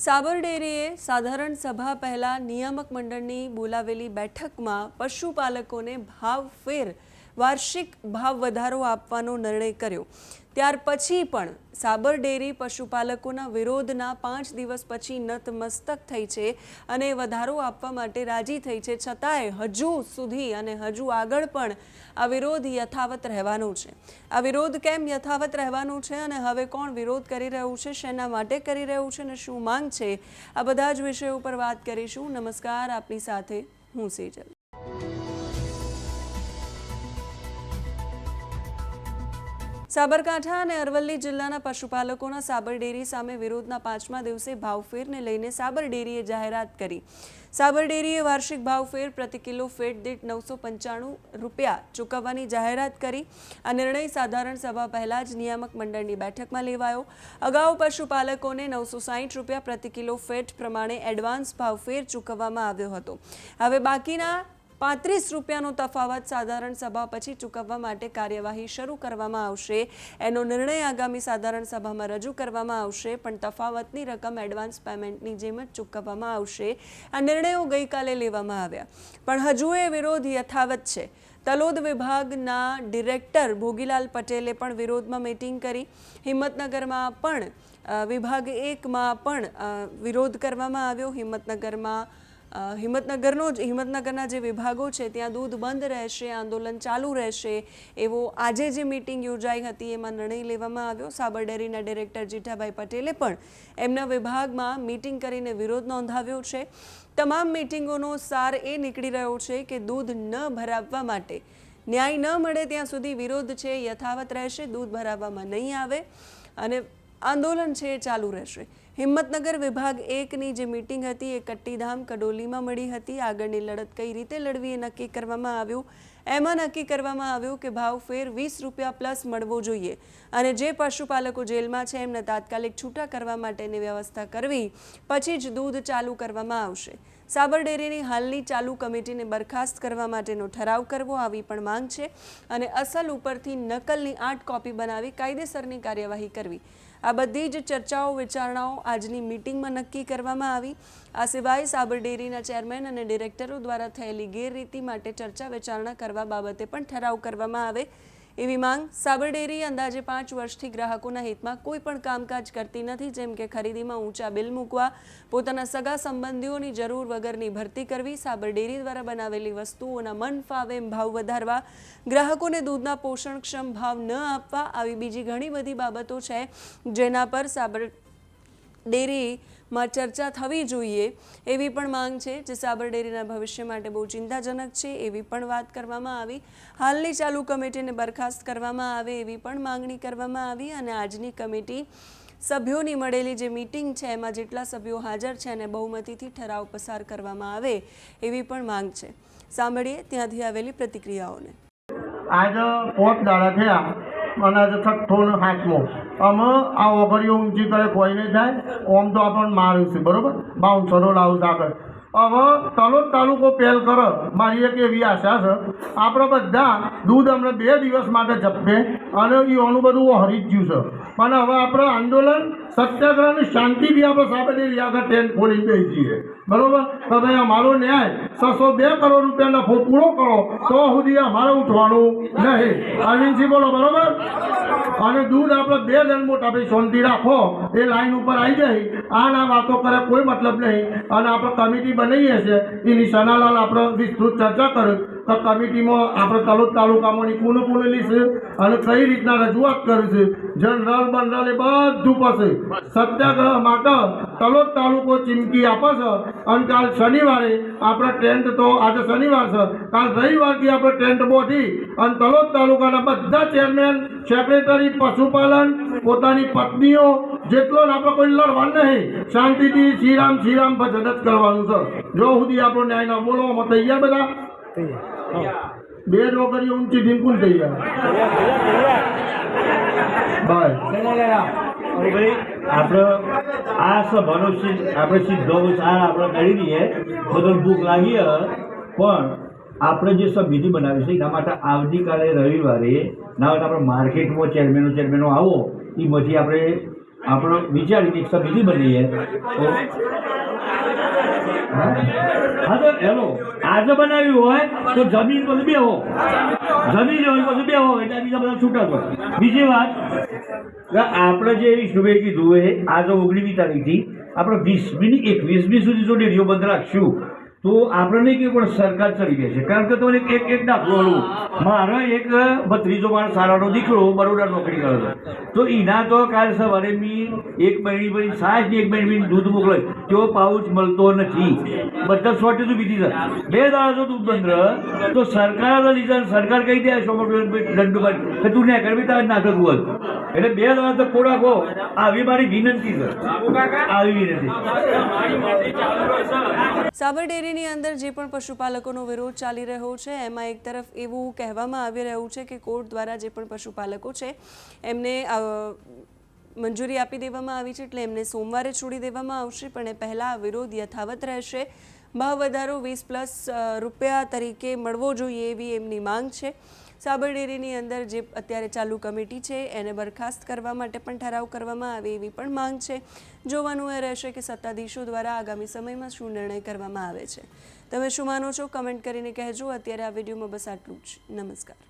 સાબર ડેરીએ સાધારણ સભા પહેલા નિયામક મંડળની બોલાવેલી બેઠકમાં પશુપાલકોને ભાવફેર વાર્ષિક ભાવ વધારો આપવાનો નિર્ણય કર્યો. ત્યાર પછી પણ સાબર ડેરી પશુપાલકોના વિરોધના પાંચ દિવસ પછી નતમસ્તક થઈ છે અને વધારો આપવા માટે રાજી થઈ છે. છતાંય હજુ સુધી અને હજુ આગળ પણ આ વિરોધ યથાવત રહેવાનો છે. આ વિરોધ કેમ યથાવત રહેવાનો છે અને હવે કોણ વિરોધ કરી રહ્યું છે, શેના માટે કરી રહ્યું છે અને શું માંગ છે, આ બધા જ વિષયો ઉપર વાત કરીશું. નમસ્કાર, આપની સાથે હું સેજલ. સાબરકાંઠા અને અરવલ્લી જિલ્લાના પશુપાલકોના સાબર ડેરી સામે વિરોધના પાંચમા દિવસે ભાવફેરને લઈને સાબર ડેરીએ જાહેરાત કરી. સાબર ડેરીએ વાર્ષિક ભાવફેર પ્રતિ કિલો ફેટ દીઠ નવસો પંચાણું રૂપિયા ચૂકવવાની જાહેરાત કરી. આ નિર્ણય સાધારણ સભા પહેલા જ નિયામક મંડળની બેઠકમાં લેવાયો. અગાઉ પશુપાલકોને નવસો સાહીઠ રૂપિયા પ્રતિ કિલો ફેટ પ્રમાણે એડવાન્સ ભાવફેર ચૂકવવામાં આવ્યો હતો. હવે બાકીના પાંત્રીસ રૂપિયાનો તફાવત સાધારણ સભા પછી ચૂકવવા માટે કાર્યવાહી શરૂ કરવામાં આવશે. એનો નિર્ણય આગામી સાધારણ સભામાં રજૂ કરવામાં આવશે, પણ તફાવતની રકમ એડવાન્સ પેમેન્ટની જેમ જ ચૂકવવામાં આવશે. આ નિર્ણયો ગઈકાલે લેવામાં આવ્યા. પણ હજુ એ વિરોધ યથાવત છે. તલોદ વિભાગના ડિરેક્ટર ભોગીલાલ પટેલે પણ વિરોધમાં મીટિંગ કરી. હિંમતનગરમાં પણ વિભાગ એકમાં પણ વિરોધ કરવામાં આવ્યો. હિંમતનગરમાં હિંમતનગરનો જ હિંમતનગરના જે વિભાગો છે, ત્યાં દૂધ બંધ રહેશે, આંદોલન ચાલુ રહેશે, એવો આજે જે મિટિંગ યોજાઈ હતી, એમાં નિર્ણય લેવામાં આવ્યો. સાબર ડેરીના ડિરેક્ટર જીઠાભાઈ પટેલે પણ એમના વિભાગમાં મિટિંગ કરીને વિરોધ નોંધાવ્યો છે. તમામ મિટિંગોનો સાર એ નીકળી રહ્યો છે કે દૂધ ન ભરાવવા માટે ન્યાય ન મળે ત્યાં સુધી વિરોધ છે, યથાવત રહેશે, દૂધ ભરાવવામાં નહીં આવે. અને આંદોલન છે એ ચાલુ રહેશે. હિંમતનગર વિભાગ એકની જે મિટિંગ હતી એ કટ્ટીધામ કડોલીમાં મળી હતી. આગળની લડત કઈ રીતે લડવી એ નક્કી કરવામાં આવ્યું. એમાં નક્કી કરવામાં આવ્યું કે ભાવ ફેર વીસ રૂપિયા પ્લસ મળવો જોઈએ. અને જે પશુપાલકો જેલમાં છે એમને તાત્કાલિક છૂટા કરવા માટેની વ્યવસ્થા કરવી, પછી જ દૂધ ચાલુ કરવામાં આવશે. સાબર ડેરીની હાલની ચાલુ કમિટીને બરખાસ્ત કરવા માટેનો ઠરાવ કરવો આવી પણ માંગ છે. અને અસલ ઉપરથી નકલની આઠ કોપી બનાવી કાયદેસરની કાર્યવાહી કરવી. આ બધી જ ચર્ચાઓ, વિચારણાઓ આજની મિટિંગમાં નક્કી કરવામાં આવી. આ સિવાય સાબર ડેરીના ચેરમેન અને ડિરેક્ટરો દ્વારા થયેલી ગેરરીતિ માટે ચર્ચા વિચારણા કરવા બાબતે પણ ઠરાવ કરવામાં આવે. એવી માંગ સાબર ડેરી અંદાજે પાંચ વર્ષથી ગ્રાહકોના હિતમાં કોઈ પણ કામકાજ કરતી નથી, જેમ કે ખરીદીમાં ઊંચા બિલ મૂકવા, પોતાના સગા સંબંધીઓની જરૂર વગરની ભરતી કરવી, સાબર ડેરી દ્વારા બનાવેલી વસ્તુઓના મન ફાવે એમ ભાવ વધારવા, ગ્રાહકોને દૂધના પોષણક્ષમ ભાવ ન આપવા, આવી બીજી ઘણી બધી બાબતો છે, જેના પર સાબર ડેરીમાં ચર્ચા થવી જોઈએ એવી પણ માંગ છે જે સાબર ડેરીના ભવિષ્ય માટે બહુ ચિંતાજનક છે એવી પણ વાત કરવામાં આવી. હાલની ચાલુ કમિટીને બરખાસ્ત કરવામાં આવે એવી પણ માંગણી કરવામાં આવી અને આજની કમિટી સભ્યોની મળેલી જે મિટિંગ છે એમાં જેટલા સભ્યો હાજર છે અને બહુમતીથી ઠરાવ પસાર કરવામાં આવે એવી પણ માંગ છે. સાંભળીએ ત્યાંથી આવેલી પ્રતિક્રિયાઓને. આજે પોત દાડા થયા અને છઠ્ઠો ને સાતમો અમે આ ઓગળીઓ ઊંચી કરે, કોઈ નહીં થાય. ઓમ તો આપણને માર્યું છે, બરોબર? બાઉન્સરો લાવું આગળ. હવે તલોદ તાલુકો પહેલ કરે. મારી એક એવી આશા છે. આપણે બધા દૂધ અમને બે દિવસ માટે જપે અને એનું બધું હરી ગયું છે. પણ હવે આપણે આંદોલન સત્યાગ્રહની શાંતિથી આપણે સાબરડેરી આગળ ટેન્ટ ખોલી દઈ છીએ બરોબર? તો ભાઈ અમારો ન્યાય છસો બે કરોડ રૂપિયાનો ફો પૂરો કરો, તો સુધી અમારે ઉઠવાનું નહીં. અરવિંદસિંહ બોલો, બરોબર? અને દૂધ આપણે બે જણ મોટા ભાઈ શાંતિ રાખો, એ લાઈન ઉપર આવી જાય. આ ના વાતો કરે, કોઈ મતલબ નહીં. અને આપણે કમિટી બનાવીએ છીએ. એ નિશાનાલાલ આપણે વિસ્તૃત ચર્ચા કરી. તો કમિટીમાં આપણે તલોદ તાલુકામાંની કુને કુનેલી છે અને કઈ રીતના રજૂઆત કરી છે? જનરલ બંડલ એ બધું પાસે સત્યાગ્રહ માટે તલોદ તાલુકો ચીમકી આપે છે. અને કાલ શનિવારે આપણે ટેન્ટ તો આજે શનિવાર છે. કાલ રવિવારથી આપણે ટેન્ટ બોધી અને તલોદ તાલુકાના બધા ચેરમેન, સેક્રેટરી, પશુપાલન, પોતાની પત્નીઓ જેટલો આપણે કોઈ લડવાનું નહીં. શાંતિથી શ્રીરામ શ્રીરામ ભજન જ કરવાનું છે. જો સુધી આપણો ન્યાય ન બોલો અમે તૈયાર બધા બે નોકરીઓ ઊંચી ઢીંકુલ થઈ ગયા. ભાઈ આપણે આ સભાનો આપણે સીધો સાર આપણે કરી દઈએ બધો ભૂખ લાગી પણ આપણે જે સમિતિ બનાવી છે, એના માટે આવતીકાલે રવિવારે ના આપણે માર્કેટમાં ચેરમેનો ચેરમેનો આવો. એમાંથી આપણે આપણે વિચારી દીક્ષા બીજી બની તો હા? તો હેલો આજે બનાવ્યું હોય તો જમીન પછી બે હો. જમીન હોય પછી બે હો, એટલે બીજા બધા છૂટા હોય બીજી વાત આપણે જે વિષ્ણુભાઈ કીધું એ આજે ઓગણીમી તારીખથી આપણે વીસમી એક એકવીસમી સુધી જો રેડિયો બંધ રાખશું. તો આપણે નહીં કે પણ સરકાર ચડી ગઈ છે. કારણ કે તમને એક એક દાખલો લઉં. મારો એક ભત્રીજો મારો સારાનો દીકરો બરોડા નોકરી કરે છે. તો એના તો કાલ સવારે મી એક મહિની પછી સાસ એક મહિની દૂધ મોકલાય. તેવો પાઉચ મળતો નથી. બધા શોર્ટેજ બીજી છે. બે દાડા જો દૂધ બંધ તો સરકાર લીધા સરકાર કહી દે દંડુભાઈ કે તું ને કરવી તારે નાટક હોય એટલે બે દાડા તો ખોરાકો આવી મારી વિનંતી છે. આવી વિનંતી. સાબર ડેરીની અંદર જે પણ પશુપાલકોનો વિરોધ ચાલી રહ્યો છે એમાં એક તરફ એવું કહેવામાં આવી રહ્યું છે કે કોર્ટ દ્વારા જે પણ પશુપાલકો છે એમને મંજૂરી આપી દેવામાં આવી છે એટલે એમને સોમવારે છોડી દેવામાં આવશે પણ એ પહેલાં વિરોધ યથાવત રહેશે. ભાવ વધારો વીસ પ્લસ રૂપિયા તરીકે મળવો જોઈએ એવી એમની માંગ છે. સાબર ડેરીની અંદર જે અત્યારે ચાલુ કમિટી છે, એને બરખાસ્ત કરવા માટે પણ ઠરાવ કરવામાં આવે એવી પણ માંગ છે. જોવાનું એ રહેશે કે સત્તાધીશો દ્વારા આગામી સમયમાં શું નિર્ણય કરવામાં આવે છે. તમે શું માનો છો? કમેન્ટ કરીને કહેજો. અત્યારે આ વિડીયોમાં બસ આટલું જ. નમસ્કાર.